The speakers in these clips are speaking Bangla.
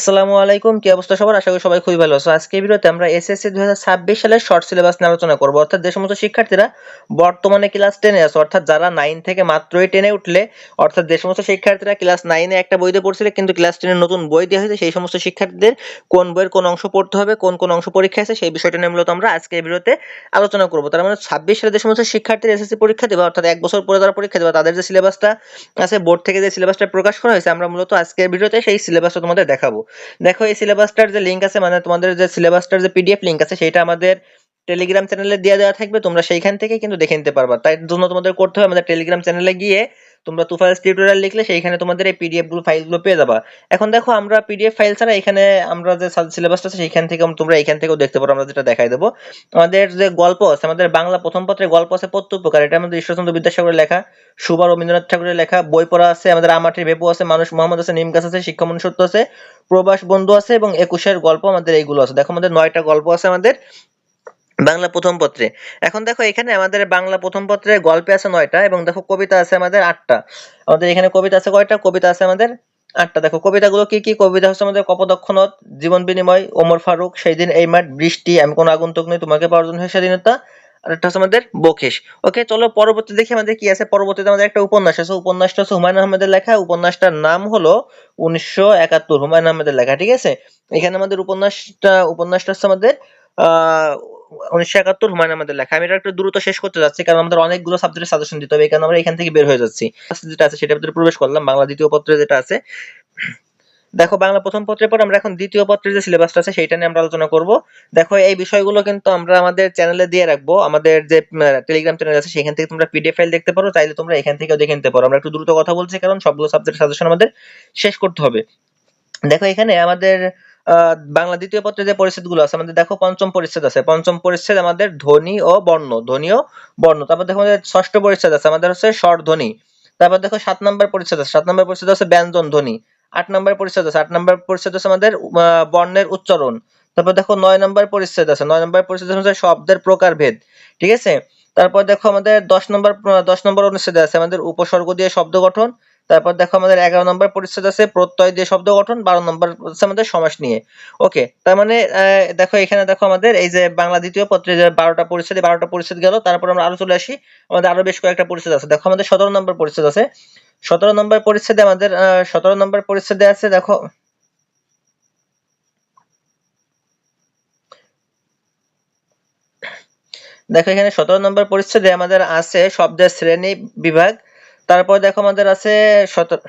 আসসালামু আলাইকুম, কি অবস্থা সবার? আশা করি সবাই খুবই ভালো আছো। আজকে ভিডিওতে আমরা এসএসসি 2026 সালের শর্ট সিলেবাস নিয়ে আলোচনা করব। অর্থাৎ যে সমস্ত শিক্ষার্থীরা বর্তমানে ক্লাস 10 এ আছে, অর্থাৎ যারা নাইন থেকে মাত্রই টেনে উঠলে, অর্থাৎ যে সমস্ত শিক্ষার্থীরা ক্লাস 9 এ একটা বইতে পড়ছিল, কিন্তু ক্লাস 10 এর নতুন বই দেওয়া হয়েছে, সেই সমস্ত শিক্ষার্থীদের কোন বইয়ের কোন অংশ পড়তে হবে, কোন কোন অংশ পরীক্ষা আছে, সেই বিষয়টা নিয়ে মূলত আমরা আজকে ভিডিওতে আলোচনা করব। তার মানে 26 সালে যে সমস্ত শিক্ষার্থীরা এসএসসি পরীক্ষা দেবে অর্থাৎ এক বছর পরে যারা পরীক্ষা দেবে তাদের যে সিলেবাসটা আছে, বোর্ড থেকে যে সিলেবাসটা প্রকাশ করা হয়েছে, আমরা মূলত আজকের ভিডিওতে সেই সিলেবাসটা তোমাদের দেখাবো। দেখো, এই সিলেবাসটার যে লিঙ্ক আছে মানে তোমাদের যে সিলেবাসটার যে পিডিএফ লিঙ্ক আছে সেটা আমাদের টেলিগ্রাম চ্যানেলে দেওয়া দেওয়া থাকবে, তোমরা সেইখান থেকে কিন্তু দেখে নিতে পারবা। তাই জন্য তোমাদের করতে হবে আমাদের টেলিগ্রাম চ্যানেলে গিয়ে তোমরা তুফাইলস টিউটোরিয়াল লিখলে সেইখানে তোমাদের এই পিডিএফগুলো ফাইলগুলো পেয়ে যাবা। এখন দেখো আমরা পিডিএফ ফাইল ছাড়া এখানে আমরা যে সিলেবাসটা আছে, সেইখান থেকে তোমরা এখান থেকেও দেখতে পারো, আমরা যেটা দেখাই দেবো। আমাদের যে গল্প আছে, আমাদের বাংলা প্রথম পত্রে গল্প আছে প্রত্যুপকার, এটা আমাদের ঈশ্বরচন্দ্র বিদ্যাসাগরের লেখা সুবা রবীন্দ্রনাথ ঠাকুরের লেখা, বই পড়া আছে, আমাদের আমাটির বেপু আছে, মানুষ মোহাম্মদ আছে নিম গাছ আছে শিক্ষা মনুষ্যত্ব আছে, প্রবাস বন্ধু আছে এবং একুশের গল্প আমাদের এইগুলো আছে। দেখো আমাদের নয়টা গল্প আছে আমাদের। বাংলা প্রথম পত্রে। এখন দেখো এখানে আমাদের বাংলা প্রথম পত্রে গল্পে আছে নয়টা এবং দেখো কবিতা আছে আমাদের আটটা। আমাদের এখানে কবিতা আছে কয়টা? কবিতা আছে আমাদের আটটা। দেখো, কবিতাগুলো কি কি? কবিতা হচ্ছে আমাদের কপদক্ষণত জীবন বিনিময়, ওমর ফারুক, সেই দিন এই মাঠ, বৃষ্টি, আমি কোনো আগন্তুক নই, তোমাকে পাওয়ার জন্য হয় স্বাধীনতা আর একটা হচ্ছে আমাদের বকেশ। ওকে, চলো পরবর্তী দেখি আমাদের কি আছে। পরবর্তীতে আমাদের একটা উপন্যাস আছে। উপন্যাসটা হচ্ছে হুমায়ুন আহমেদের লেখা। উপন্যাসটার নাম হলো উনিশশো একাত্তর, হুমায়ুন আহমেদের লেখা, ঠিক আছে? এখানে আমাদের উপন্যাসটা উপন্যাসটা হচ্ছে আমাদের, আহ উনিশশো একাত্তর হুমায়ুন আহমেদের লেখা। আমি এটা একটু দ্রুত শেষ করতে যাচ্ছি, কারণ আমাদের অনেকগুলো সাবজেক্টের সাজেশন দিতে হবে কারণে আমরা এখান থেকে বের হয়ে যাচ্ছি। যেটা আছে সেটার ভিতরে প্রবেশ করলাম, বাংলা দ্বিতীয় পত্রে যেটা আছে। দেখো, বাংলা প্রথম পত্রের পর আমরা এখন দ্বিতীয় পত্রের যে সিলেবাসটা আছে সেটা নিয়ে আমরা আলোচনা করব। দেখো, এই বিষয়গুলো কিন্তু আমরা আমাদের চ্যানেলে দিয়ে রাখব। আমাদের যে টেলিগ্রাম চ্যানেল আছে, সেখান থেকে তোমরা পিডিএফ ফাইল দেখতে পারো। চাইলে তোমরা এখান থেকেও দেখে নিতে পারো। আমরা একটু দ্রুত কথা বলছি, কারণ সবগুলো সাবজেক্ট সাজেশন আমাদের শেষ করতে হবে। দেখো, এখানে আমাদের বাংলা দ্বিতীয় পত্রে যে পরিচ্ছেদগুলো আছে, আমাদের দেখো পঞ্চম পরিচ্ছেদ আছে। পঞ্চম পরিচ্ছেদ আমাদের ধ্বনি ও বর্ণ, ধ্বনি ও বর্ণ। তারপর দেখো আমাদের ষষ্ঠ পরিচ্ছেদ আছে, আমাদের হচ্ছে স্বর ধ্বনি। তারপর দেখো সাত নম্বর পরিচ্ছেদ আছে, সাত নম্বর পরিচ্ছেদ আছে ব্যঞ্জন ধ্বনি। আট নম্বর পরিচ্ছেদ আছে, আট নম্বর পরিচ্ছেদ আছে আমাদের বর্ণের উচ্চারণ। তারপর দেখো নয় নম্বর পরিচ্ছেদ আছে, নয় নম্বর পরিচ্ছেদ হচ্ছে শব্দের প্রকারভেদ, ঠিক আছে? তারপর দেখো আমাদের দশ নম্বর দশ নম্বর অনুচ্ছেদে আছে আমাদের উপসর্গ দিয়ে শব্দ গঠন তারপর দেখো আমাদের এগারো নম্বর পরিচ্ছেদ আছে, প্রত্যয় দিয়ে শব্দ গঠন, বারো নম্বর হচ্ছে আমাদের সমাস নিয়ে। ওকে তার মানে দেখো এখানে দেখো আমাদের এই যে বাংলা দ্বিতীয় পত্রে যে বারোটা পরিচ্ছেদ বারোটা পরিচ্ছেদ গেল, তারপর আমরা আরও চলে আসি। আমাদের আরও বেশ কয়েকটা পরিচ্ছেদ আছে। দেখো আমাদের সতেরো নম্বর পরিচ্ছেদ আছে। সতেরো নম্বর পরিচ্ছেদে আমাদের সতেরো নম্বর পরিচ্ছেদে আছে, দেখো দেখো এখানে সতেরো নম্বর পরিচ্ছেদে আমাদের আছে শব্দের শ্রেণি বিভাগ। তারপর দেখো আমাদের আছে সতেরো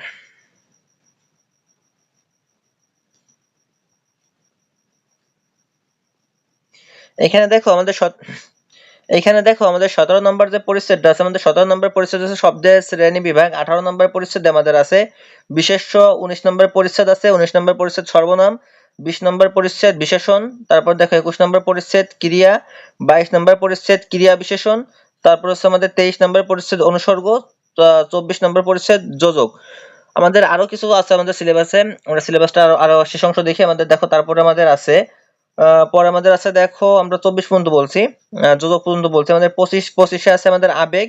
এখানে দেখো আমাদের এখানে দেখো আমাদের সতেরো নম্বর যে পরিচ্ছেদটা আছে, আমাদের সতেরো নম্বর পরিচ্ছেদ আছে শব্দের শ্রেণি বিভাগ, আঠারো নম্বর পরিচ্ছেদে আমাদের আছে বিশেষ্য, উনিশ নম্বর পরিচ্ছেদ আছে, উনিশ নম্বর পরিচ্ছেদ সর্বনাম, বিশ নম্বর পরিচ্ছেদ বিশেষণ, তারপর দেখো একুশ নম্বর পরিচ্ছেদ ক্রিয়া, বাইশ নম্বর পরিচ্ছেদ ক্রিয়া বিশেষণ, তারপর হচ্ছে আমাদের তেইশ নম্বর পরিচ্ছেদ অনুসর্গ চব্বিশ নম্বর পরিচ্ছেদ যোজক। আমাদের আরও কিছু আছে আমাদের সিলেবাসে আমরা সিলেবাসটা আরও আরও শেষ অংশ দেখি, আমাদের দেখো তারপরে আমাদের আছে। পরে আমাদের আছে দেখো, আমরা চব্বিশ পর্যন্ত বলছি। যোজক পর্যন্ত বলছি। আমাদের পঁচিশ, পঁচিশে আছে আমাদের আবেগ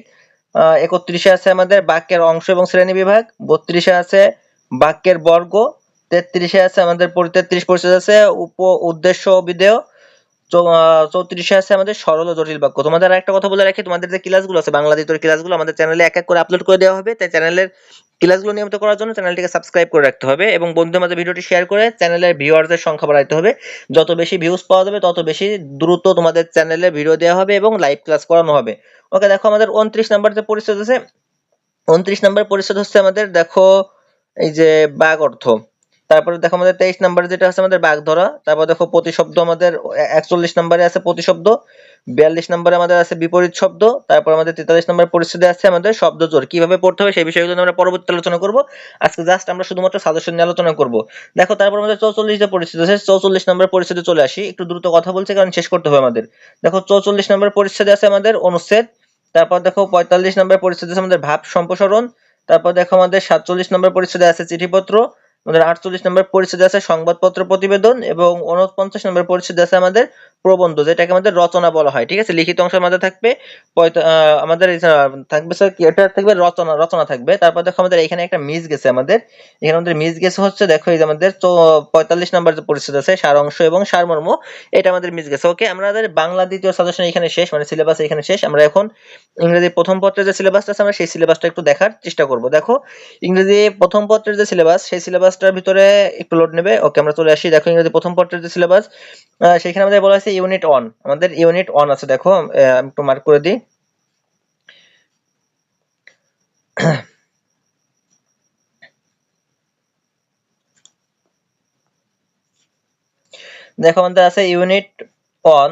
একত্রিশে আছে আমাদের বাক্যের অংশ এবং শ্রেণি বিভাগ, বত্রিশে আছে বাক্যের বর্গ, তেত্রিশে আছে আমাদের তেত্রিশ পরিচ্ছেদ আছে উপ, উদ্দেশ্য বিধেয় চৌত্রিশে আছে আমাদের সরল ও জটিল বাক্য। তোমাদের একটা কথা বলে রাখি, তোমাদের যে ক্লাসগুলো আছে বাংলা দ্বিতীয় ক্লাসগুলো আমাদের চ্যানেলে এক এক করে আপলোড করে দেওয়া হবে। তাই চ্যানেলের ক্লাসগুলো নিয়মিত করার জন্য চ্যানেলটিকে সাবস্ক্রাইব করে রাখতে হবে এবং বন্ধুদের মাঝে ভিডিওটি শেয়ার করে চ্যানেলের ভিউয়ারদের সংখ্যা বাড়াইতে হবে। যত বেশি ভিউজ পাওয়া যাবে, তত বেশি দ্রুত তোমাদের চ্যানেলে ভিডিও দেওয়া হবে এবং লাইভ ক্লাস করানো হবে। ওকে দেখো আমাদের উনত্রিশ নাম্বার যে পরিচ্ছেদ আছে, উনত্রিশ নাম্বার পরিচ্ছেদ হচ্ছে আমাদের, দেখো, এই যে বাঘ অর্থ। তারপরে দেখো আমাদের তেইশ নাম্বারে যেটা আছে আমাদের বাঘ ধরা তারপর দেখো প্রতিশব্দ আমাদের একচল্লিশ নাম্বারে আছে প্রতিশব্দ, বিয়াল্লিশ নাম্বারে আমাদের আছে বিপরীত শব্দ, তারপর আমাদের তেতাল্লিশ নাম্বার পরিস্থিতি আছে আমাদের শব্দ জোর। কীভাবে পড়তে হবে সেই বিষয়গুলো আমরা পরবর্তী আলোচনা করব। আজকে জাস্ট আমরা শুধুমাত্র সাজেশন নিয়ে আলোচনা করব। দেখো তারপর আমাদের চৌচল্লিশ যে পরিস্থিতি আছে, চৌচল্লিশ নম্বর পরিস্থিতি চলে আসি। একটু দ্রুত কথা বলছে কারণ শেষ করতে হবে আমাদের। দেখো চৌচল্লিশ নম্বর পরিস্থিতি আছে আমাদের অনুচ্ছেদ, তারপর দেখো পঁয়তাল্লিশ নম্বর পরিস্থিতি আছে আমাদের ভাব সম্প্রসারণ, তারপর দেখো আমাদের সাতচল্লিশ নম্বর পরিস্থিতি আছে চিঠিপত্র আমাদের আটচল্লিশ নম্বর পরিচ্ছেদ আছে সংবাদপত্র প্রতিবেদন এবং উনপঞ্চাশ নম্বর পরিচ্ছেদ আছে আমাদের প্রবন্ধ, যেটাকে আমাদের রচনা বলা হয়, ঠিক আছে? লিখিত অংশের মধ্যে থাকবে আমাদের থাকবে স্যার এটা থাকবে রচনা রচনা থাকবে। তারপর দেখো আমাদের এখানে একটা মিস গেছে আমাদের। এখানে আমাদের মিস গেছে হচ্ছে, দেখো এই যে আমাদের তো পঁয়তাল্লিশ নাম্বার যে পরিস্থিতি আছে, সারাংশ এবং সারমর্ম, এটা আমাদের মিস গেছে। ওকে আমাদের বাংলা দ্বিতীয় সাজেশন এখানে শেষ মানে সিলেবাস এখানে শেষ। আমরা এখন ইংরেজি প্রথম পত্রের যে সিলেবাসটা আছে, আমরা সেই সিলেবাসটা একটু দেখার চেষ্টা করব। দেখো, ইংরেজি প্রথম পত্রের যে সিলেবাস সেই সিলেবাসটার ভিতরে একটু লোড নেবে। ওকে আমরা চলে আসি। দেখো ইংরেজি প্রথম পত্রের যে সিলেবাস সেখানে আমাদের বলা হয়েছে ইউনিট অন আমাদের ইউনিট অন আছে, দেখো একটু মার্ক করে দিই। দেখো, আমাদের আছে ইউনিট অন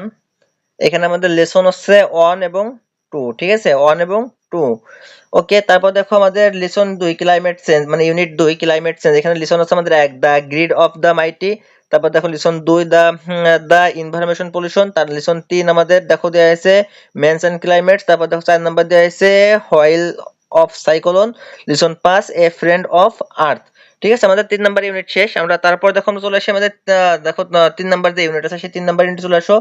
এখানে আমাদের লেসন হচ্ছে ওয়ান এবং টু ঠিক আছে? ওয়ান এবং টু ওকে তারপর দেখো, আমাদের লিসন দুই ক্লাইমেট চেঞ্জ মানে ইউনিট দুই ক্লাইমেট চেঞ্জ এখানে লিসন হচ্ছে আমাদের এক the greed of the mighty তারপর দেখো লিসন দুই দ্য দ্য ইনভারমেশন পলিউশন, তার লিসন তিন আমাদের দেখো দেওয়া আছে মেনস এন্ড ক্লাইমেট তারপর দেখো চার নাম্বার দেওয়া আছে হয়েল অফ সাইক্লোন, লিসন পাঁচ, এ ফ্রেন্ড অফ আর্থ। ঠিক আছে, আমাদের তিন নাম্বার ইউনিট শেষ, আমরা তারপর দেখো চলে আসি আমাদের দেখো তিন নাম্বার যে ইউনিট আছে, সেই তিন নাম্বার ইউনিট চলে আসো।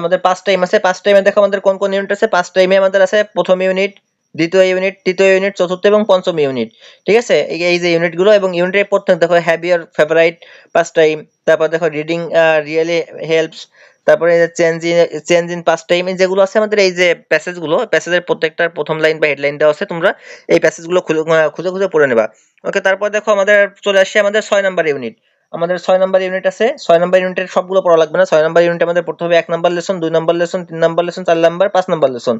আমাদের পাঁচ টাইম আছে, পাঁচ টাইমে দেখো আমাদের কোন কোন ইউনিট আছে, পাঁচ টাইমে আমাদের আছে প্রথম ইউনিট দ্বিতীয় ইউনিট তৃতীয় ইউনিট চতুর্থ এবং পঞ্চম ইউনিট ঠিক আছে? এই যে ইউনিটগুলো এবং ইউনিটের প্রত্যেক, দেখো হ্যাবিয়ার ফেভারাইট পাঁচ টাইম তারপর দেখো রিডিং রিয়েলি হেল্পস তারপরে চেঞ্জ ইন চেঞ্জ ইন পাঁচ টাইম যেগুলো আছে আমাদের, এই যে প্যাসেজগুলো প্যাসেজের প্রত্যেকটার প্রথম লাইন বা হেডলাইন দেওয়া আছে, তোমরা এই প্যাসেজগুলো খুলে খুঁজে খুঁজে পড়ে নেবা। ওকে তারপর দেখো, আমাদের চলে আসছে আমাদের ছয় নাম্বার ইউনিট আমাদের ছয় নাম্বার ইউনিট আছে। ছয় নাম্বার ইউনিটের সবগুলো পড়া লাগবে না। ছয় নাম্বার ইউনিট আমাদের পড়তে হবে এক নাম্বার লেসন দুই নাম্বার লেসন তিন নাম্বার লেসন চার নাম্বার পাঁচ নাম্বার লেসন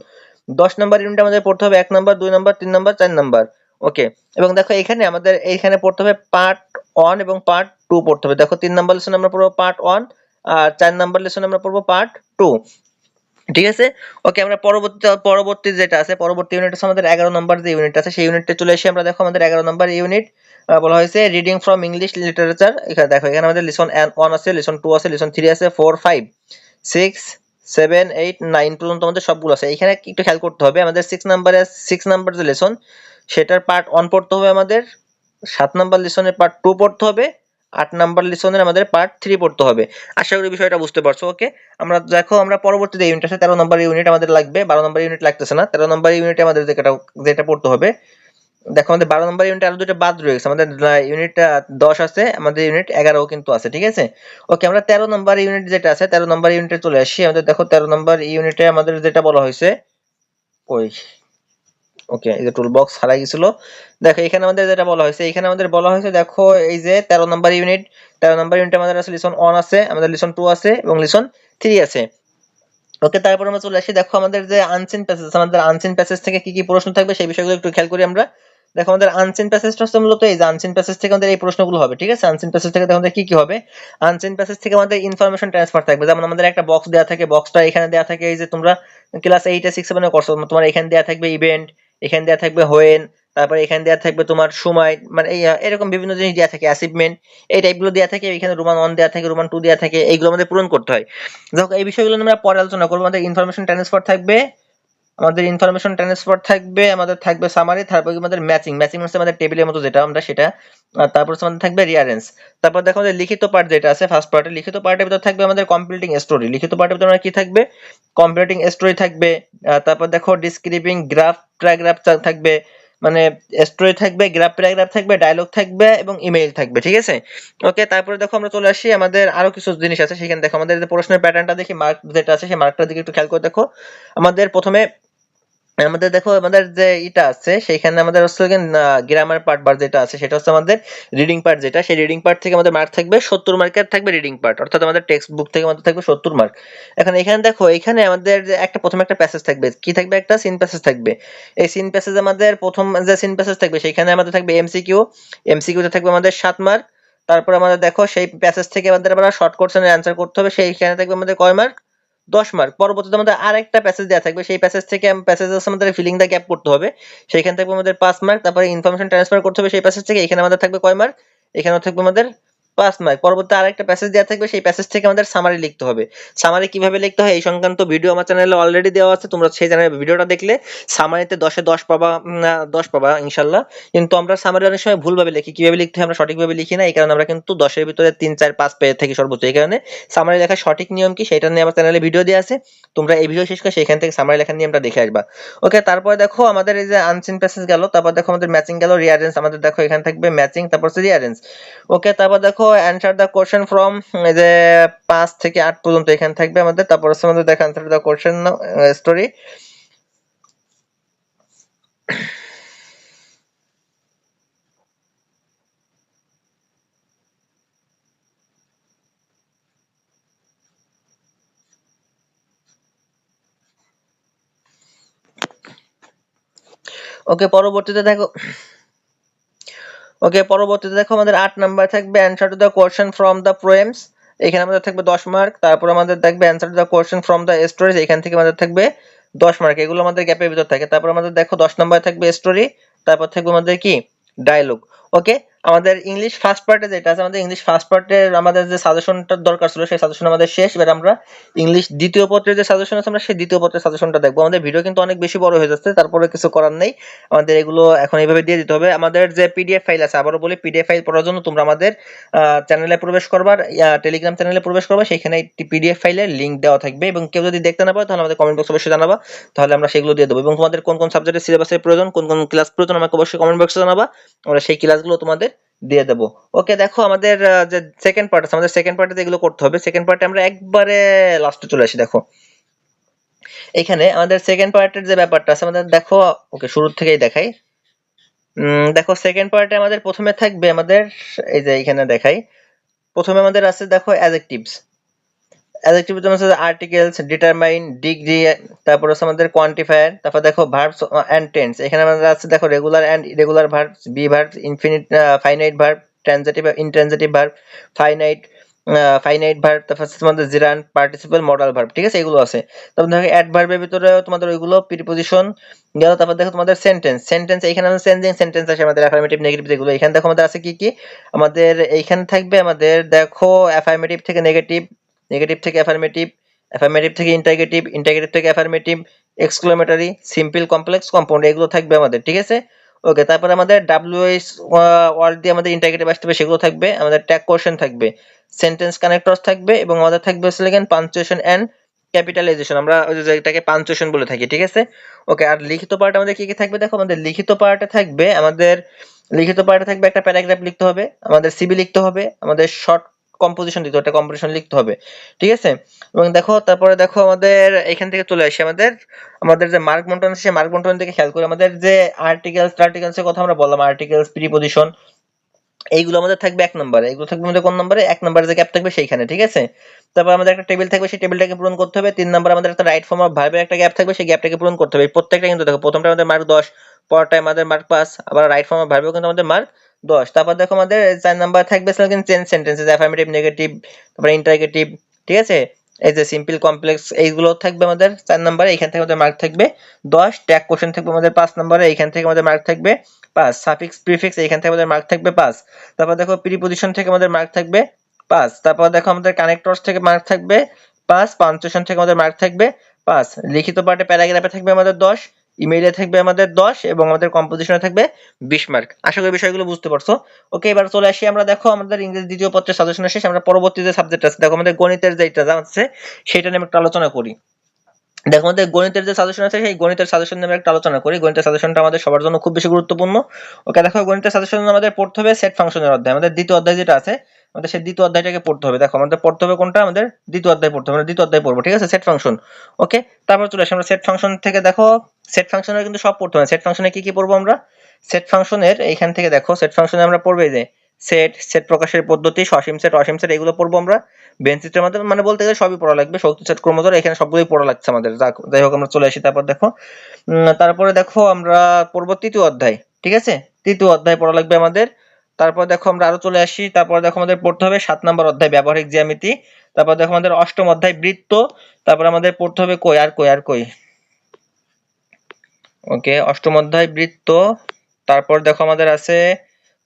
দশ নাম্বার ইউনিট আমাদের পড়তে হবে এক নাম্বার, দুই নাম্বার, তিন নাম্বার, চার নাম্বার। ওকে এবং দেখো এখানে আমাদের, এইখানে পড়তে হবে পার্ট ওয়ান এবং পার্ট টু পড়তে হবে। দেখো তিন নাম্বার লেসন আমরা পড়ব পার্ট ওয়ান আর চার নাম্বার লেসন আমরা পড়ব পার্ট টু ঠিক আছে? ওকে আমরা পরবর্তী পরবর্তী যেটা আছে, পরবর্তী ইউনিট আছে আমাদের এগারো নম্বর যে ইউনিট আছে, সেই ইউনিটে চলে এসে আমরা দেখো আমাদের এগারো নম্বর ইউনিট বলা হয়েছে রিডিং ফ্রম ইংলিশ লিটারেচার এখানে দেখো, এখানে আমাদের লিসন ওয়ান আছে লিসন টু আছে লিসন থ্রি আছে four five six seven, eight, nine পর্যন্ত আমাদের সবগুলো আছে। এখানে একটু খেয়াল করতে হবে, আমাদের সিক্স নাম্বারে সিক্স নাম্বার যে লেসন সেটার পার্ট ওয়ান পড়তে হবে আমাদের, সাত নাম্বার লিসনের পার্ট টু পড়তে হবে, আট নাম্বার লিসনের আমাদের পার্ট থ্রি পড়তে হবে। আশা করি বিষয়টা বুঝতে পারছ ওকে আমরা দেখো, আমরা পরবর্তীতে ইউনিট আছে তেরো নম্বর ইউনিট আমাদের লাগবে, বারো নম্বর ইউনিট লাগতেছে না, তেরো নম্বর ইউনিটে আমাদের যেটা যেটা পড়তে হবে দেখো, আমাদের বারো নম্বর ইউনিট আরও দুটো বাদ রয়েছে আমাদের ইউনিট দশ আছে, আমাদের ইউনিট এগারো কিন্তু আছে, ঠিক আছে? ওকে আমরা তেরো নম্বর ইউনিট যেটা আছে, তেরো নম্বর ইউনিটে চলে আসি। আমাদের দেখো, তেরো নম্বর ইউনিটে আমাদের যেটা বলা হয়েছে, ওই ওকে এই যে টুল বক্স হারাই গেছিল। দেখো, এখানে আমাদের যেটা বলা হয়েছে, এখানে আমাদের বলা হয়েছে, দেখো, এই যে তেরো নম্বর ইউনিট তেরো নম্বর ইউনিট আমাদের আছে লিসন ওয়ান আছে, আমাদের লিসন টু আছে এবং লিসন থ্রি আছে। ওকে তারপর আমরা চলে আসি। দেখো, আমাদের যে আনসিন প্যাসেজ আমাদের আনসিন প্যাসেজ থেকে কি কি প্রশ্ন থাকবে সেই বিষয়গুলো একটু খেয়াল করি আমরা। দেখো, আমাদের আনসিন প্যাসেজটা হচ্ছে মূলত এই যে আনসিন প্যাসেজ থেকে আমাদের এই প্রশ্নগুলো হবে, ঠিক আছে? আনসিন প্যাসেজ থেকে আমাদের কি কি হবে? আনসিন প্যাসেজ থেকে আমাদের ইনফরমেশন ট্রান্সফার থাকবে। যেমন আমাদের একটা বক্স দেওয়া থাকে বক্সটা এখানে দেওয়া থাকে, এই যে তোমরা ক্লাস এইটে সিক্স সেভেনে করছ, তোমার এখানে দেওয়া থাকবে ইভেন্ট এখানে দেওয়া থাকবে হোয়েন তারপরে এখানে দেওয়া থাকবে তোমার সময় মানে এই, এরকম বিভিন্ন জিনিস দেওয়া থাকে অ্যাচিভমেন্ট এই টাইপগুলো দেওয়া থাকে, এখানে রোমান ওয়ান দেওয়া থাকে রোমান টু দেওয়া থাকে, এইগুলো আমাদের পূরণ করতে হয়। দেখো, এই বিষয়গুলো আমরা পরে আলোচনা করব, আমাদের ইনফরমেশন ট্রান্সফার থাকবে আমাদের ইনফরমেশন ট্রান্সফার থাকবে, আমাদের থাকবে সামারি তারপর আমাদের ম্যাচিং ম্যাচিং হচ্ছে আমাদের টেবিলের মতো যেটা আমরা সেটা তারপর আমাদের থাকবে রিয়ারেন্স তারপর দেখো আমাদের লিখিত পার্ট যেটা আছে ফার্স্ট পার্টে লিখিত পার্টের ভিতর থাকবে আমাদের কমপ্লিটিং স্টোরি লিখিত পার্টের ভিতর কি থাকবে? কমপ্লিটিং স্টোরি থাকবে। তারপর দেখো ডিসক্রিপিং গ্রাফ প্যারাগ্রাফ থাকবে মানে স্টোরি থাকবে গ্রাফ প্যারাগ্রাফ থাকবে ডায়লগ থাকবে এবং ইমেইল থাকবে, ঠিক আছে? ওকে তারপরে দেখো আমরা চলে আসি, আমাদের আরও কিছু জিনিস আছে, সেখানে দেখো আমাদের প্রশ্নের প্যাটার্নটা দেখি মার্ক যেটা আছে, সেই মার্কটার দিকে একটু খেয়াল করে দেখো। আমাদের প্রথমে আমাদের দেখো, আমাদের যে এটা আছে, সেইখানে আমাদের হচ্ছে গ্রামার পার্ট বার যেটা আছে, সেটা হচ্ছে আমাদের রিডিং পার্ট যেটা। সেই রিডিং পার্ট থেকে আমাদের মার্ক থাকবে সত্তর মার্কের থাকবে রিডিং পার্ট অর্থাৎ আমাদের টেক্সট বুক থেকে আমাদের থাকবে সত্তর মার্ক এখন এখানে দেখো, এখানে আমাদের একটা, প্রথমে একটা প্যাসেজ থাকবে। কি থাকবে? একটা সিন প্যাসেজ থাকবে। এই সিন প্যাসেজ আমাদের প্রথম যে সিন প্যাসেজ থাকবে সেখানে আমাদের থাকবে এমসিকিউ এমসিকিউতে থাকবে আমাদের সাত মার্ক তারপর আমাদের দেখো, সেই প্যাসেজ থেকে আমাদের আবার শর্ট কোশ্চেনের অ্যান্সার করতে হবে। সেইখানে থাকবে আমাদের কয় মার্ক দশ মার্ক পরবর্তীতে আমাদের আরেকটা প্যাসেজ দেওয়া থাকবে। সেই প্যাসেজ থেকে প্যাসেজ আমাদের ফিলিং দ্য গ্যাপ করতে হবে। সেখান থেকে আমাদের পাঁচ মার্ক তারপরে ইনফরমেশন ট্রান্সফার করতে হবে। সেই প্যাসেজ থেকে এখানে আমাদের থাকবে কয় মার্ক এখানেও থাকবে আমাদের পাঁচ মার্ক পরবর্তী আরেকটা প্যাসেজ দেওয়া থাকবে, সেই প্যাসেজ থেকে আমাদের সামারি লিখতে হবে। সামারি কীভাবে লিখতে হয় এই সংক্রান্ত ভিডিও আমার চ্যানেলে অলরেডি দেওয়া আছে, তোমরা সেই চ্যানেলের ভিডিওটা দেখলে সামারিতে দশে দশ পাবা দশ পাবা, ইনশাল্লাহ। কিন্তু আমরা সামারি অনেক সময় ভুলভাবে লিখি, কীভাবে লিখতে হয় আমরা সঠিকভাবে লিখি না, এই কারণে আমরা কিন্তু দশের ভিতরে তিন, চার, পাঁচ পেয়ে থাকি সর্বোচ্চ। এই কারণে সামারি লেখার সঠিক নিয়ম কি সেটা নিয়ে আমার চ্যানেলে ভিডিও দেওয়া আছে। তোমরা এই ভিডিও শেষ করে সেখান থেকে সামারি লেখার নিয়মটা দেখে আসবা। ওকে তারপরে দেখো আমাদের এই যে আনসিন প্যাসেজ গেল, তারপর দেখো আমাদের ম্যাচিং গেল রিয়ারেন্স আমাদের দেখো এখানে থাকবে ম্যাচিং তারপর হচ্ছে রিয়ারেন্স ওকে তারপর দেখো অ্যান্সার দ্য কোশ্চেন ফ্রম যে, পাঁচ থেকে আট পর্যন্ত এখানে থাকবে আমাদের। তারপর হচ্ছে আমাদের দেখো answer the question story okay পরবর্তীতে দেখো। ওকে পরবর্তীতে দেখো আমাদের আট নাম্বার থাকবে answer to the question from the poems এখানে আমাদের থাকবে দশ মার্ক তারপর আমাদের থাকবে answer to the question from the stories এখান থেকে আমাদের থাকবে দশ মার্ক এগুলো আমাদের গ্যাপের ভিতর থাকে। তারপর আমাদের দেখো দশ নাম্বার থাকবে স্টোরি তারপর থাকবে আমাদের কি? ডায়লগ ওকে আমাদের ইংলিশ ফার্স্ট পার্টে যেটা আছে, আমাদের ইংলিশ ফার্স্ট পার্টের আমাদের যে সাজেশনটার দরকার ছিল, সেই সাজেশন আমাদের শেষ। এবার আমরা ইংলিশ দ্বিতীয় পত্রের যে সাজেশন আছে, আমরা সেই দ্বিতীয় পত্রের সাজেশনটা দেখব। আমাদের ভিডিও কিন্তু অনেক বেশি বড় হয়ে যাচ্ছে, তারপরে কিছু করার নেই। আমাদের এগুলো এখন এইভাবে দিয়ে দিতে হবে। আমাদের যে পিডিএফ ফাইল আছে, আবারও বলি পিডিএফ ফাইল পড়ার জন্য তোমরা আমাদের চ্যানেলে প্রবেশ করবার টেলিগ্রাম চ্যানেলে প্রবেশ করবা, সেখানে পিডিএফ ফাইলের লিংক দেওয়া থাকবে। এবং কেউ যদি দেখতে না পাও, তাহলে আমাদের কমেন্ট বক্সে অবশ্যই জানাবা। তাহলে আমরা সেগুলো দিয়ে দেবো। এবং তোমাদের কোন কোন সাবজেক্টের সিলেবাসের প্রয়োজন, কোন কোন ক্লাস প্রয়োজন, আমাকে অবশ্যই কমেন্ট বক্সে জানাবা। আমরা সেই ক্লাসগুলো তোমাদের দিয়ে দেবো। ওকে দেখো আমাদের যে সেকেন্ড পার্ট আছে, আমাদের সেকেন্ড পার্টে এগুলো করতে হবে। সেকেন্ড পার্টে আমরা একবারে লাস্টে চলে আসি, দেখো। এখানে আমাদের সেকেন্ড পার্টের যে ব্যাপারটা আছে, আমাদের দেখো, ওকে শুরু থেকেই দেখাই। দেখো সেকেন্ড পার্টে আমাদের প্রথমে থাকবে আমাদের, এই যে এখানে দেখাই। প্রথমে আমাদের আছে, দেখো অ্যাডজেক্টিভস অ্যাডজেক্টিভ তোমার হচ্ছে আর্টিকেলস ডিটারমাইন ডিগ্রি তারপর হচ্ছে আমাদের কোয়ান্টিফায়ার তারপর দেখো ভার্বস এন্ড টেন্স এখানে আমাদের আছে, দেখো regular and irregular verbs be verbs infinite finite verb transitive intransitive verb finite finite verb তারপর তোমাদের জিরান পার্টিসিপল মডাল ভার্ব ঠিক আছে? এগুলো আছে। তারপর দেখো অ্যাডভার্বের ভিতরে তোমাদের ওইগুলো প্রিপোজিশন গেল, তারপর দেখো তোমাদের সেন্টেন্স সেন্টেন্স এখানে আমাদের চেঞ্জিং সেন্টেন্স আছে আমাদের অ্যাফার্মেটিভ নেগেটিভ যেগুলো এখানে দেখো আমাদের আছে কি কি? আমাদের এইখানে থাকবে আমাদের, দেখো অ্যাফার্মেটিভ থেকে নেগেটিভ নেগেটিভ থেকে অ্যাফার্মেটিভ অ্যাফার্মেটিভ থেকে ইন্টারগেটিভ ইন্টারগেটিভ থেকে affirmative exclamatory simple complex compound এগুলো থাকবে আমাদের, ঠিক আছে? ওকে তারপর আমাদের ডাব্লিউএস ওয়ার্ড দিয়ে আমাদের ইন্টারগেটিভ আসতে হবে, সেগুলো থাকবে, আমাদের ট্যাগ কোশ্চেন থাকবে সেন্টেন্স কানেক্টরস থাকবে, এবং আমাদের থাকবে হচ্ছে এখানে পাঞ্চুয়েশন এন্ড ক্যাপিটালাইজেশন আমরা যেটাকে পাঞ্চুয়েশন বলে থাকি, ঠিক আছে? ওকে আর লিখিত পার্ট আমাদের কি কি থাকবে? দেখো, আমাদের লিখিত পার্টে থাকবে, আমাদের লিখিত পার্টে থাকবে একটা প্যারাগ্রাফ লিখতে হবে, আমাদের সিবি লিখতে হবে, আমাদের শর্ট কম্পোজিশন দিতে একটা কম্পোজিশন লিখতে হবে, ঠিক আছে? এবং দেখো, তারপরে দেখো আমাদের এখান থেকে চলে আসি, আমাদের আমাদের যে মার্ক বন্টন আছে মার্ক বন্টন থেকে খেয়াল করি আমাদের যে আর্টিকেলস আর্টিকেলস এর কথা আমরা বললাম আর্টিকেলস প্রিপোজিশন এইগুলো আমাদের থাকবে এক নম্বরে এগুলো থাকবে আমাদের কোন নম্বরে এক নম্বরে যে গ্যাপ থাকবে সেইখানে, ঠিক আছে? তারপর আমাদের একটা টেবিল থাকবে, সেই টেবিলটাকে পূরণ করতে হবে, তিন নম্বরে আমাদের একটা রাইট ফর্ম অফ ভার্বের একটা গ্যাপ থাকবে, সেই গ্যাপটাকে পূরণ করতে হবে। প্রত্যেকটা কিন্তু দেখো, প্রথমটা আমাদের মার্ক দশ, পরটা আমাদের মার্ক পাস আবার রাইট ফর্ম অফ ভার্বেও কিন্তু আমাদের মার্ক দশ। তারপর দেখো আমাদের চার নাম্বার থাকবে চেঞ্জ সেন্টেন্সেস অ্যাফার্মেটিভ নেগেটিভ তারপরে ইন্টারগেটিভ ঠিক আছে? এই যে সিম্পল কমপ্লেক্স এইগুলো থাকবে আমাদের চার নম্বরে এখান থেকে আমাদের মার্ক থাকবে দশ। ট্যাগ কোশ্চেন থাকবে আমাদের পাঁচ নম্বরে এইখান থেকে আমাদের মার্ক থাকবে পাঁচ। সাফিক্স প্রিফিক্স এইখান থেকে আমাদের মার্ক থাকবে পাঁচ। তারপর দেখো প্রিপোজিশন থেকে আমাদের মার্ক থাকবে পাঁচ। তারপর দেখো আমাদের কানেক্টরস থেকে মার্ক থাকবে পাঁচ। পাঞ্চুয়েশন থেকে আমাদের মার্ক থাকবে পাঁচ। লিখিত পার্টে প্যারাগ্রাফে থাকবে আমাদের দশ। ইমেইলে থাকবে আমাদের দশ এবং আমাদের কম্পোজিশনে থাকবে বিশ মার্ক আশা করি বিষয়গুলো বুঝতে পারছ। ওকে এবার চলে আসি আমরা, দেখো আমাদের ইংরেজি দ্বিতীয় পত্রের সাজেশন শেষ। আমরা পরবর্তী যে সাবজেক্ট আছে, দেখো আমাদের গণিতের যেটা আছে, সেটা নিয়ে একটু আলোচনা করি। দেখো আমাদের গণিতের যে সাজেশন আছে, সেই গণিতের সাজেশন নিয়ে একটা আলোচনা করি। গণিতের সাজেশনটা আমাদের সবার জন্য খুব বেশি গুরুত্বপূর্ণ। ওকে দেখো গণিতের সাজেশন আমাদের পড়তে হবে সেট ফাংশনের অধ্যায়, আমাদের দ্বিতীয় অধ্যায় যেটা আছে আমাদের সেই দ্বিতীয় অধ্যায়টাকে পড়তে হবে। দেখো, আমাদের পড়তে হবে কোনটা? আমাদের দ্বিতীয় অধ্যায় পড়তে হবে দ্বিতীয় অধ্যায় পড়ব, ঠিক আছে? সেট ফাংশন ওকে তারপর চলে আসি আমরা সেট ফাংশন থেকে, দেখো সেট ফাংশনের কিন্তু সব পড়তে হবে। সেট ফাংশনে কি কি পড়ব আমরা? সেট ফাংশনের এইখান থেকে দেখো সেট ফাংশনে আমরা পড়বে যে সেট সেট প্রকাশের পদ্ধতি, সসীম সেট অসীম সেট এগুলো পড়ব আমরা। বেঞ্চিটের মাধ্যমে মানে বলতে গেলে সবই পড়া লাগবে শক্তি সেট ক্রমজোর এখানে সবগুলোই পড়া লাগছে আমাদের। যাই হোক, আমরা চলে আসি তারপর দেখো। তারপরে দেখো, আমরা পড়ব তৃতীয় অধ্যায়, ঠিক আছে? তৃতীয় অধ্যায় পড়া লাগবে আমাদের। তারপর দেখো আমরা আরও চলে আসি। তারপর দেখো আমাদের পড়তে হবে সাত নম্বর অধ্যায়, ব্যবহারিক জ্যামিতি। তারপর দেখো আমাদের অষ্টম অধ্যায়, বৃত্ত। তারপর আমাদের পড়তে হবে কই, আর কই আর কই? ওকে, অষ্টম অধ্যায়, বৃত্ত। তারপর দেখো আমাদের আছে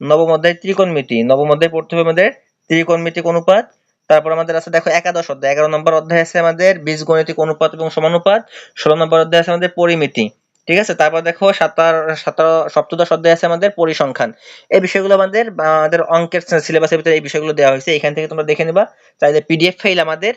নবম অধ্যায়, ত্রিকোণমিতি। নবম অধ্যায় পড়তে হবে আমাদের ত্রিকোণমিতিক অনুপাত। তারপর আমাদের আছে দেখো একাদশ অধ্যায়। এগারো নম্বর অধ্যায় আছে আমাদের বীজগণিতিক অনুপাত এবং সমানুপাত। ষোলো নম্বর অধ্যায় আছে আমাদের পরিমিতি। ঠিক আছে? তারপর দেখো সাতার সাতার, সপ্তদশ অধ্যায় আছে আমাদের পরিসংখ্যান। এই বিষয়গুলো আমাদের আমাদের অঙ্কের সিলেবাসের ভিতরে এই বিষয়গুলো দেওয়া হয়েছে। এখান থেকে তোমরা দেখে নিবা। চাইলে পিডিএফ ফাইল আমাদের